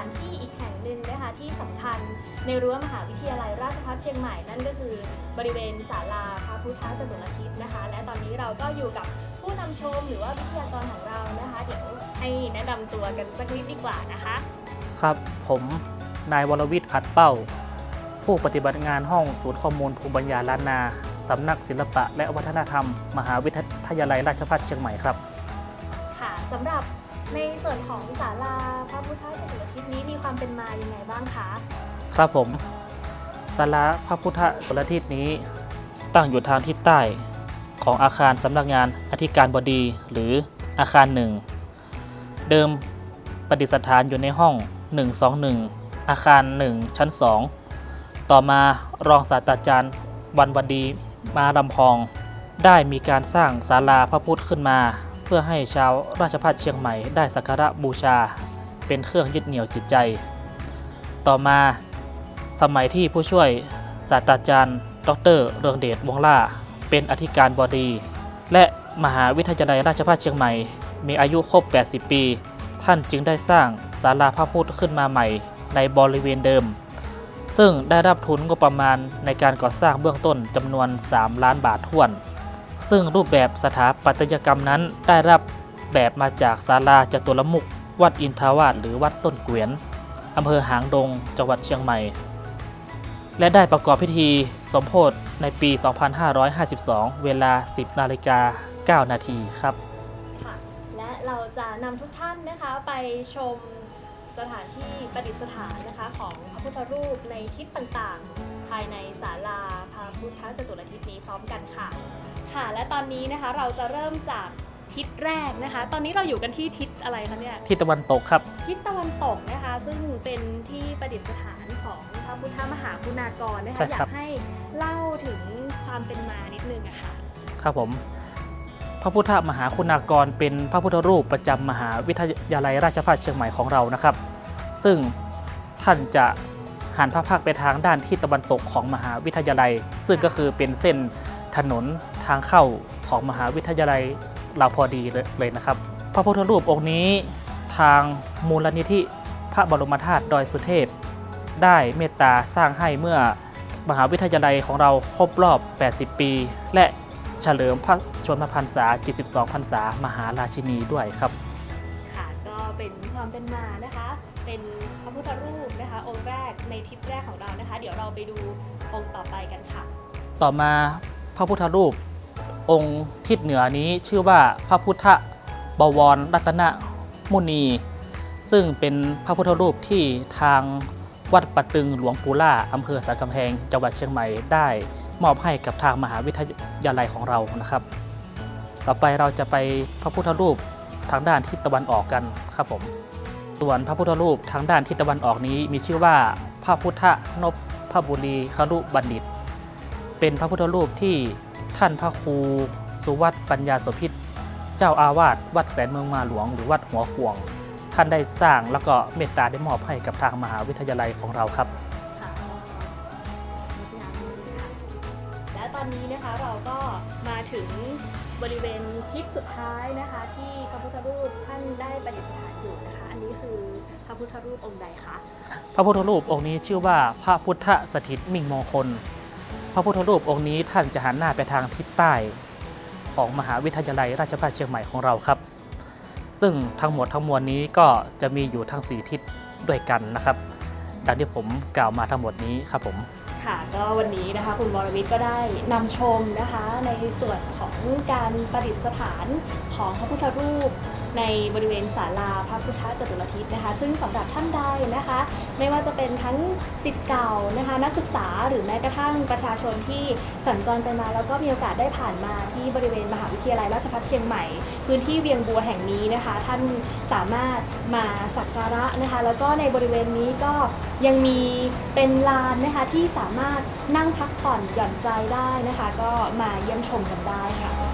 านที่อีกแห่งหนึ่งนะคะที่สำคัญในรั้วมหาวิทยาลัยราชภัฏเชียงใหม่นั่นก็คือบริเวณศาลาพระพุทธจตุรทิศนะคะ และตอนนี้เราก็อยู่กับผู้นำชมหรือว่าวิทยากรของเรานะคะ เดี๋ยวให้แนะนำตัวกันสักนิดดีกว่านะคะ ครับ ผมนายวรวิทย์พัดเป้า ผู้ปฏิบัติงานห้องศูนย์ข้อมูลภูมิปัญญาล้านนาสำนักศิลปะและวัฒนธรรม มหาวิทยาลัยราชภัฏเชียงใหม่ครับ ค่ะสำหรับ ในส่วนของศาลาพระพุทธจตุรทิศนี้มีความเป็นมาอยังไงบ้างคะครับผมศาลาพระพุทธตุลทิศนี้ ตั้งอยู่ทางทิศใต้ของอาคารสำนักงานอธิการบดีหรืออาคารหนึ่งเดิมประดิษฐานอยู่ในห้อง 121 อาคาร 1 ชั้น 2 ต่อมารองศาสตราจารย์วันวันดีมาลำพอง ได้มีการสร้างศาลาพระพุทธขึ้นมา พื่อให้ชาวราชภัฏเชียงใหม่ได้สักการะบูชา เป็นเครื่องยึดเหนี่ยวจิตใจ ต่อมาสมัยที่ผู้ช่วยศาสตราจารย์ ดร เรืองเดชวงล่า เป็นอธิการบดี และมหาวิทยาลัยราชภัฏเชียงใหม่ มีอายุครบ 80 ปี ท่านจึงได้สร้างศาลาพระพุทธขึ้นมาใหม่ในบริเวณเดิม ซึ่งได้รับทุนงบประมาณในการก่อสร้างเบื้องต้นจำนวน 3 ล้านบาทถ้วน ซึ่งรูปแบบสถาปัตยกรรมนั้นได้รับแบบมาจากศาลาจตุรมุขวัดอินทาวาสหรือวัดต้นเกวียนอำเภอหางดง จังหวัดเชียงใหม่ และได้ประกอบพิธีสมโพธในปี 2552 เวลา 10 นาฬิกา 9 นาทีครับ ค่ะ และเราจะนำทุกท่านนะคะไปชมสถานที่ประดิษฐานนะคะของพระพุทธรูปในทิศต่างๆ ภายในศาลาพระพุทธจตุรทิศนี้พร้อมกันค่ะ ค่ะ และตอนนี้นะคะเราจะเริ่มจากทิศแรกนะคะ ตอนนี้เราอยู่กันที่ทิศอะไรคะเนี่ยที่ตะวันตกครับ ทิศตะวันตกนะคะ ซึ่งเป็นที่ประดิษฐานของพระพุทธมหาคุณากรนะใช่คะอยาครับกให้เล่าถึงความเป็นมานิดนึงอะค่ะ ครับผม พระพุทธมหาคุณากรเป็นพระพุทธรูปประจำมหาวิทยาลัยราชภัฏเชียงใหม่ของเรานะครับ ซึ่งท่านจะหันพระพักตร์ไปทางด้านที่ตะวันตกของมหาวิทยาลัย ซึ่งก็คือเป็นเส้น ถนนทางเข้าของมหาวิทยาลัยเราพอดีเลยนะครับ พระพุทธรูปองค์นี้ทางมูลนิธิพระบรมธาตุดอยสุเทพ ได้เมตตาสร้างให้เมื่อมหาวิทยาลัยของเราครบรอบ 80 ปี และเฉลิมพระชนมพรรษา 72 พรรษามหาราชินีด้วยครับ ค่ะ ก็เป็นความเป็นมานะคะ เป็นพระพุทธรูปนะคะ องค์แรกในทิศแรกของเรานะคะ เดี๋ยวเราไปดูองค์ต่อไปกันค่ะ ต่อมาพ ระพุทธรูป องค์ทิศเหนือนี้ชื่อว่าพระพุทธบวรรัตนมุนี ซึ่งเป็นพระพุทธรูปที่ทางวัดปะตึงหลวงปู่ล่าอำเภอสันกำแพงจังหวัดเชียงใหม่ได้มอบให้กับทางมหาวิทยาลัยของเรานะครับ ต่อไปเราจะไปพระพุทธรูปทางด้านทิศตะวันออกกันครับผม ส่วนพระพุทธรูปทางด้านทิศตะวันออกนี้มีชื่อว่าพระพุทธนพพบุรีครุบัณฑิต เป็นพระพุทธรูปที่ท่านพระครูสุวัตปัญญาโสพิษเจ้าอาวาสวัดแสนเมืองมาหลวง หรือวัดหัวขวง ท่านได้สร้างแล้วก็เมตตาได้มอบให้กับทางมหาวิทยาลัยของเราครับค่ะงดงามจริงๆค่ะและตอนนี้นะคะเราก็มาถึงบริเวณทิศสุดท้ายนะคะ ที่พระพุทธรูปท่านได้ประดิษฐานอยู่นะคะ อันนี้คือพระพุทธรูปองค์ใดคะ พระพุทธรูปองค์นี้ชื่อว่าพระพุทธสถิตมิ่งมงคล พระพุทธรูปองค์นี้ท่านจะหันหน้าไปทางทิศใต้ ของมหาวิทยาลัยราชภัฏเชียงใหม่ของเราครับ ซึ่งทั้งหมดทั้งมวลนี้ก็จะมีอยู่ทั้ง4ทิศด้วยกันนะครับ ดังที่ผมกล่าวมาทั้งหมดนี้ครับผมค่ะก็วันนี้นะคะคุณวรวิทย์ก็ได้นำชมนะคะในส่วนของการประดิษฐานของพระพุทธรูป ในบริเวณศาลาพระพุทธจตุรทิศนะคะ ซึ่งสำหรับท่านใดนะคะ ไม่ว่าจะเป็นทั้งสิทธิ์เก่านะคะนักศึกษาหรือแม้กระทั่งประชาชนที่สัญจรไปมา แล้วก็มีโอกาสได้ผ่านมาที่บริเวณมหาวิทยาลัยราชภัฏเชียงใหม่ พื้นที่เวียงบัวแห่งนี้นะคะ ท่านสามารถมาสักการะนะคะ แล้วก็ในบริเวณนี้ก็ยังมีเป็นลานนะคะที่สามารถนั่งพักผ่อนหย่อนใจได้นะคะ ก็มาเยี่ยมชมกันได้ค่ะ